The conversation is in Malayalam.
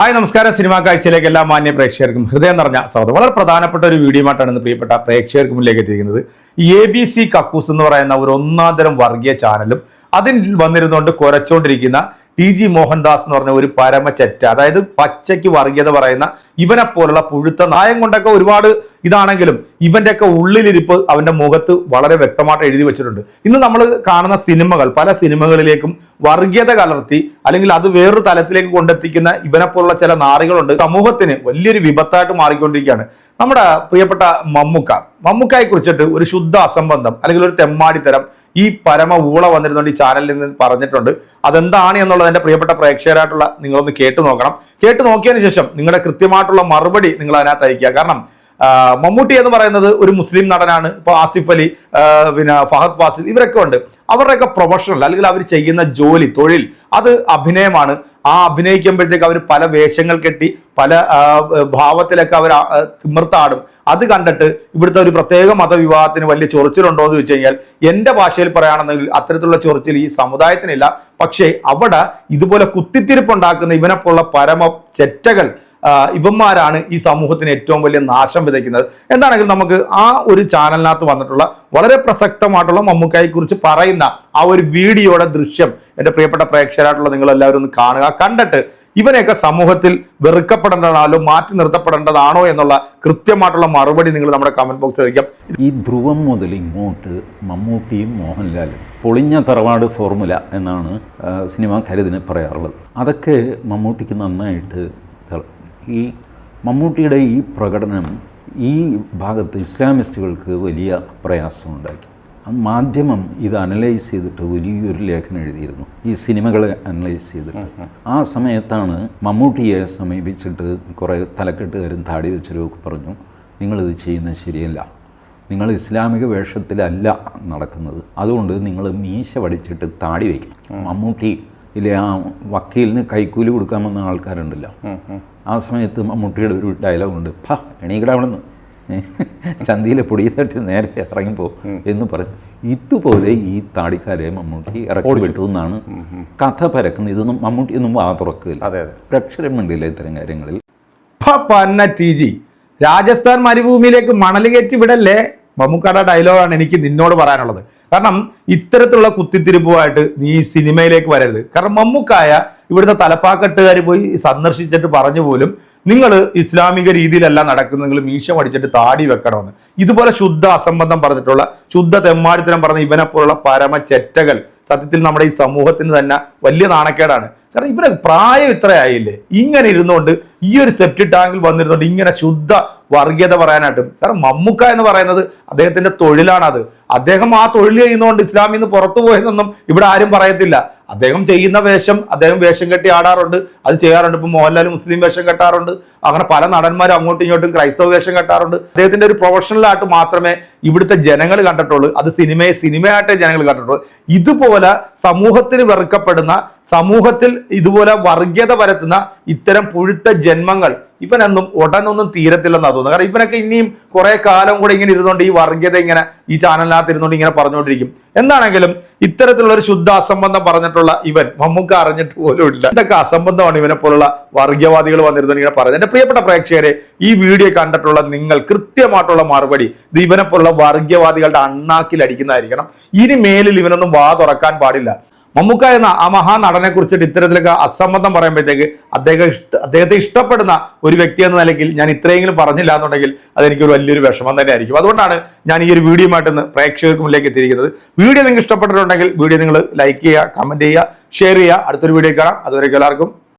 ഹായ് നമസ്കാരം. സിനിമാ കാഴ്ചയിലേക്ക് എല്ലാ മാന്യ പ്രേക്ഷകർക്കും ഹൃദയം നിറഞ്ഞ സ്വാഗതം. വളരെ പ്രധാനപ്പെട്ട ഒരു വീഡിയോ ആയിട്ടാണ് ഇന്ന് പ്രിയപ്പെട്ട പ്രേക്ഷകർക്ക് മുന്നിലേക്ക് എത്തിയിരിക്കുന്നത്. എ ബി സി കക്കൂസ് എന്ന് പറയുന്ന ഒരു ഒന്നാന്തരം വർഗീയ ചാനലും അതിൽ വന്നിരുന്നുകൊണ്ട് കുരച്ചുകൊണ്ടിരിക്കുന്ന ടി ജി മോഹൻദാസ് എന്ന് പറഞ്ഞ ഒരു പരമ ചെറ്റ അതായത് പച്ചയ്ക്ക് വർഗീയത പറയുന്ന ഇവനെ പോലുള്ള പുഴുത്ത നായം കൊണ്ടൊക്കെ ഒരുപാട് ഇതാണെങ്കിലും ഇവന്റെയൊക്കെ ഉള്ളിലിരിപ്പ് അവന്റെ മുഖത്ത് വളരെ വ്യക്തമായിട്ട് എഴുതി വെച്ചിട്ടുണ്ട്. ഇന്ന് നമ്മൾ കാണുന്ന സിനിമകൾ പല സിനിമകളിലേക്കും വർഗീയത കലർത്തി അല്ലെങ്കിൽ അത് വേറൊരു തലത്തിലേക്ക് കൊണ്ടെത്തിക്കുന്ന ഇവനെ പോലുള്ള ചില നാറികളുണ്ട്. സമൂഹത്തിന് വലിയൊരു വിപത്തായിട്ട് മാറിക്കൊണ്ടിരിക്കുകയാണ്. നമ്മുടെ പ്രിയപ്പെട്ട മമ്മുക്ക. മമ്മുക്കായെ കുറിച്ചിട്ട് ഒരു ശുദ്ധ അസംബന്ധം അല്ലെങ്കിൽ ഒരു തെമ്മാടിത്തരം ഈ പരമ ഊള വന്നിരുന്നുകൊണ്ട് ഈ ചാനലിൽ നിന്ന് പറഞ്ഞിട്ടുണ്ട്. അതെന്താണ് എന്നുള്ളത് എന്റെ പ്രിയപ്പെട്ട പ്രേക്ഷകരായിട്ടുള്ള നിങ്ങളൊന്ന് കേട്ടു നോക്കണം. കേട്ടു നോക്കിയതിന് ശേഷം നിങ്ങളുടെ കൃത്യമായിട്ടുള്ള മറുപടി നിങ്ങൾ അതിനകത്ത് അയക്കുക കാരണം മമ്മൂട്ടി എന്ന് പറയുന്നത് ഒരു മുസ്ലിം നടനാണ്. ഇപ്പോൾ ആസിഫ് അലി പിന്നെ ഫഹദ് ഫാസിൽ ഇവരൊക്കെ ഉണ്ട്. അവരുടെയൊക്കെ പ്രൊഫഷണൽ അല്ലെങ്കിൽ അവർ ചെയ്യുന്ന ജോലി തൊഴിൽ അത് അഭിനയമാണ്. ആ അഭിനയിക്കുമ്പോഴത്തേക്ക് അവർ പല വേഷങ്ങൾ കെട്ടി പല ഭാവത്തിലൊക്കെ അവർ തിമിർത്താടും. അത് കണ്ടിട്ട് ഇവിടുത്തെ ഒരു പ്രത്യേക മതവിവാഹത്തിന് വലിയ ചൊറിച്ചിലുണ്ടോ എന്ന് ചോദിച്ചു കഴിഞ്ഞാൽ എന്റെ ഭാഷയിൽ പറയുകയാണെന്നെങ്കിൽ അത്തരത്തിലുള്ള ചൊറിച്ചിൽ ഈ സമുദായത്തിനില്ല. പക്ഷേ അവിടെ ഇതുപോലെ കുത്തിത്തിരിപ്പുണ്ടാക്കുന്ന ഉണ്ടാക്കുന്ന പോലുള്ള പരമ ചെറ്റകൾ ഇവന്മാരാണ് ഈ സമൂഹത്തിന് ഏറ്റവും വലിയ നാശം വിതയ്ക്കുന്നത്. എന്താണെങ്കിലും നമുക്ക് ആ ഒരു ചാനലിനകത്ത് വന്നിട്ടുള്ള വളരെ പ്രസക്തമായിട്ടുള്ള മമ്മൂക്കായെ കുറിച്ച് പറയുന്ന ആ ഒരു വീഡിയോയുടെ ദൃശ്യം എന്റെ പ്രിയപ്പെട്ട പ്രേക്ഷകരായിട്ടുള്ള നിങ്ങൾ എല്ലാവരും ഒന്ന് കാണുക. കണ്ടിട്ട് ഇവനെയൊക്കെ സമൂഹത്തിൽ വെറുക്കപ്പെടേണ്ടതാണോ മാറ്റി നിർത്തപ്പെടേണ്ടതാണോ എന്നുള്ള കൃത്യമായിട്ടുള്ള മറുപടി നിങ്ങൾ നമ്മുടെ കമന്റ് ബോക്സിൽ വയ്ക്കാം ഈ ധ്രുവം മുതൽ ഇങ്ങോട്ട് മമ്മൂട്ടിയും മോഹൻലാലും പൊളിഞ്ഞ തറവാട് ഫോർമുല എന്നാണ് സിനിമ കരുതിന് പറയാറുള്ളത്. അതൊക്കെ മമ്മൂട്ടിക്ക് നന്നായിട്ട് ഈ മമ്മൂട്ടിയുടെ ഈ പ്രകടനം ഈ ഭാഗത്ത് ഇസ്ലാമിസ്റ്റുകൾക്ക് വലിയ പ്രയാസമുണ്ടാക്കി. ആ മാധ്യമം ഇത് അനലൈസ് ചെയ്തിട്ട് വലിയൊരു ലേഖനം എഴുതിയിരുന്നു. ഈ സിനിമകളെ അനലൈസ് ചെയ്തിട്ട്. ആ സമയത്താണ് മമ്മൂട്ടിയെ സമീപിച്ചിട്ട് കുറേ തലക്കെട്ടുകാരും താടി വെച്ചവരൊക്കെ പറഞ്ഞു നിങ്ങളിത് ചെയ്യുന്നത് ശരിയല്ല. നിങ്ങൾ ഇസ്ലാമിക വേഷത്തിലല്ല നടക്കുന്നത്. അതുകൊണ്ട് നിങ്ങൾ മീശ വടിച്ചിട്ട് താടി വയ്ക്കണം മമ്മൂട്ടി ഇല്ലേ ആ വക്കീലിന് കൈക്കൂലി കൊടുക്കാൻ വന്ന ആൾക്കാരുണ്ടല്ലോ. ആ സമയത്ത് മമ്മൂട്ടിയുടെ ഒരു ഡയലോഗുണ്ട് ഫ എണീക്കട അവിടെ നിന്ന് ചന്തിയിലെ പൊടി തട്ടി നേരെ ഇറങ്ങിപ്പോ എന്ന് പറഞ്ഞു. ഇതുപോലെ ഈ താടിക്കാരെ മമ്മൂട്ടി ഇറക്കി വിട്ടു എന്നാണ് കഥ പരക്കുന്നത്. ഇതൊന്നും മമ്മൂട്ടി ഒന്നും വാ തുറക്കില്ല. അക്ഷരം വേണ്ടിയില്ല ഇത്തരം കാര്യങ്ങളിൽ. ഫ പന്ന ടി ജി. രാജസ്ഥാൻ മരുഭൂമിയിലേക്ക് മണൽ കയറ്റി വിടല്ലേ? മമ്മൂക്കാടെ ഡയലോഗാണ് എനിക്ക് നിന്നോട് പറയാനുള്ളത്. കാരണം ഇത്തരത്തിലുള്ള കുത്തിത്തിരിപ്പുമായിട്ട് നീ സിനിമയിലേക്ക് വരരുത്. കാരണം മമ്മൂക്കായ ഇവിടുത്തെ തലപ്പാക്കെട്ടുകാർ പോയി സന്ദർശിച്ചിട്ട് പറഞ്ഞു പോലും നിങ്ങൾ ഇസ്ലാമിക രീതിയിലല്ല നടക്കുന്നത്. നിങ്ങൾ മീശ പഠിച്ചിട്ട് താടി വെക്കണമെന്ന്. ഇതുപോലെ ശുദ്ധ അസംബന്ധം പറഞ്ഞിട്ടുള്ള ശുദ്ധ തെമ്മാടിത്തരം പറഞ്ഞ ഇവനെ പോലുള്ള പരമ ചെറ്റകൾ സത്യത്തിൽ നമ്മുടെ ഈ സമൂഹത്തിന് തന്നെ വലിയ നാണക്കേടാണ്. കാരണം ഇവരെ പ്രായം ഇത്രയായില്ലേ ഇങ്ങനെ ഇരുന്നുകൊണ്ട് ഈ ഒരു സെപ്റ്റ് ടാങ്കിൽ വന്നിരുന്നുകൊണ്ട് ഇങ്ങനെ ശുദ്ധ വർഗീയത പറയാനായിട്ടും കാരണം മമ്മുക്ക എന്ന് പറയുന്നത് അദ്ദേഹത്തിന്റെ തൊഴിലാണത്. അദ്ദേഹം ആ തൊഴിൽ ചെയ്യുന്നതുകൊണ്ട് ഇസ്ലാമിൽ നിന്ന് പുറത്തു പോയെന്നൊന്നും ഇവിടെ ആരും പറയത്തില്ല. അദ്ദേഹം ചെയ്യുന്ന വേഷം അദ്ദേഹം വേഷം കെട്ടി ആടാറുണ്ട്. അത് ചെയ്യാറുണ്ട്. ഇപ്പൊ മോഹൻലാൽ മുസ്ലിം വേഷം കെട്ടാറുണ്ട്. അങ്ങനെ പല നടന്മാരും അങ്ങോട്ടും ഇങ്ങോട്ടും ക്രൈസ്തവ വേഷം കെട്ടാറുണ്ട്. അദ്ദേഹത്തിന്റെ ഒരു പ്രൊഫഷണലായിട്ട് മാത്രമേ ഇവിടുത്തെ ജനങ്ങൾ കണ്ടിട്ടുള്ളൂ. അത് സിനിമയെ സിനിമയായിട്ടേ ജനങ്ങൾ കണ്ടിട്ടുള്ളൂ. ഇതുപോലെ സമൂഹത്തിന് വെറുക്കപ്പെടുന്ന സമൂഹത്തിൽ ഇതുപോലെ വർഗീയത പരത്തുന്ന ഇത്തരം പുഴുത്ത ജന്മങ്ങൾ ഇവനൊന്നും ഉടനൊന്നും തീരത്തില്ലെന്നാണ് തോന്നുന്നത്. കാരണം ഇവനൊക്കെ ഇനിയും കുറെ കാലം കൂടെ ഇങ്ങനെ ഇരുന്നുകൊണ്ട് ഈ വർഗീയത ഇങ്ങനെ ഈ ചാനലിനകത്ത് ഇരുന്നുകൊണ്ട് ഇങ്ങനെ പറഞ്ഞുകൊണ്ടിരിക്കും. എന്താണെങ്കിലും ഇത്തരത്തിലുള്ള ഒരു ശുദ്ധ അസംബന്ധം പറഞ്ഞിട്ടുള്ള ഇവൻ മമ്മൂക്ക അറിഞ്ഞിട്ട് പോലും ഇല്ല. ഇതൊക്കെ അസംബന്ധമാണ് ഇവനെ പോലുള്ള വർഗീയവാദികൾ വന്നിരുന്നു ഇങ്ങനെ പറയുന്നത് എന്റെ പ്രിയപ്പെട്ട പ്രേക്ഷകരെ ഈ വീഡിയോ കണ്ടിട്ടുള്ള നിങ്ങൾ കൃത്യമായിട്ടുള്ള മറുപടി ഇത് ഇവനെ പോലുള്ള വർഗീയവാദികളുടെ അണ്ണാക്കിൽ അടിക്കുന്നതായിരിക്കണം. ഇനി മേലിൽ ഇവനൊന്നും വാ തുറക്കാൻ പാടില്ല. മമ്മൂക്ക എന്ന ആ മഹാനടനെ കുറിച്ചിട്ട് ഇത്തരത്തിലൊക്കെ അസംബന്ധം പറയുമ്പോഴത്തേക്ക് അദ്ദേഹം ഇഷ്ട അദ്ദേഹത്തെ ഇഷ്ടപ്പെടുന്ന ഒരു വ്യക്തി എന്ന നിലയ്ക്ക് ഞാൻ ഇത്രയെങ്കിലും പറഞ്ഞില്ല എന്നുണ്ടെങ്കിൽ അതെനിക്ക് ഒരു വലിയൊരു വിഷമം തന്നെ ആയിരിക്കും അതുകൊണ്ടാണ് ഞാൻ ഈ ഒരു വീഡിയോയുമായിട്ട് ഇന്ന് പ്രേക്ഷകർക്ക് മുന്നിലേക്ക് എത്തിയിരിക്കുന്നത്. വീഡിയോ നിങ്ങൾക്ക് ഇഷ്ടപ്പെട്ടിട്ടുണ്ടെങ്കിൽ വീഡിയോ നിങ്ങൾ ലൈക്ക് ചെയ്യുക കമന്റ് ചെയ്യുക ഷെയർ ചെയ്യുക. അടുത്തൊരു വീഡിയോ കാണാം. അതുവരെ എല്ലാവർക്കും